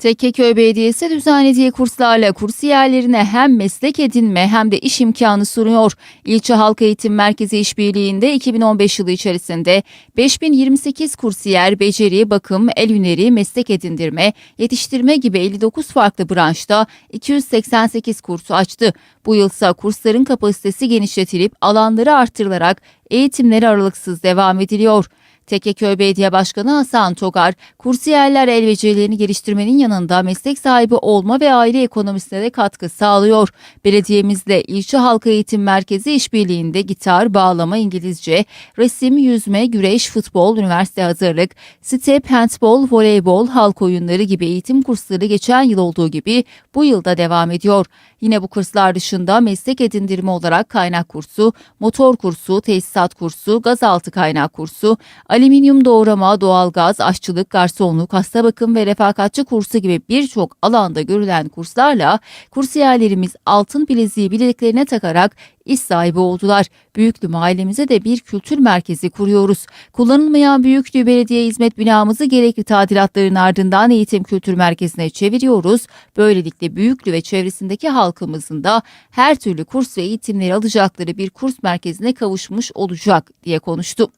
Tekkeköy Belediyesi düzenlediği kurslarla kursiyerlerine hem meslek edinme hem de iş imkanı sunuyor. İlçe Halk Eğitim Merkezi İşbirliği'nde 2015 yılı içerisinde 5028 kursiyer beceri, bakım, el hüneri, meslek edindirme, yetiştirme gibi 59 farklı branşta 288 kursu açtı. Bu yılsa kursların kapasitesi genişletilip alanları artırılarak eğitimleri aralıksız devam ediliyor. Tekkeköy Belediye Başkanı Hasan Togar, kursiyerler el becerilerini geliştirmenin yanında meslek sahibi olma ve aile ekonomisine de katkı sağlıyor. Belediyemizle İlçe Halk Eğitim Merkezi işbirliğinde gitar, bağlama, İngilizce, resim, yüzme, güreş, futbol, üniversite hazırlık, step, handbol, voleybol, halk oyunları gibi eğitim kursları geçen yıl olduğu gibi bu yılda devam ediyor. Yine bu kurslar dışında meslek edindirme olarak kaynak kursu, motor kursu, tesisat kursu, gazaltı kaynak kursu, alüminyum doğrama, doğalgaz, aşçılık, garsonluk, hasta bakım ve refakatçi kursu gibi birçok alanda görülen kurslarla kursiyerlerimiz altın bileziği bileklerine takarak iş sahibi oldular. Büyüklü mahallemize de bir kültür merkezi kuruyoruz. Kullanılmayan Büyüklü Belediye Hizmet binamızı gerekli tadilatların ardından eğitim kültür merkezine çeviriyoruz. Böylelikle Büyüklü ve çevresindeki halkımızın da her türlü kurs ve eğitimleri alacakları bir kurs merkezine kavuşmuş olacak diye konuştu.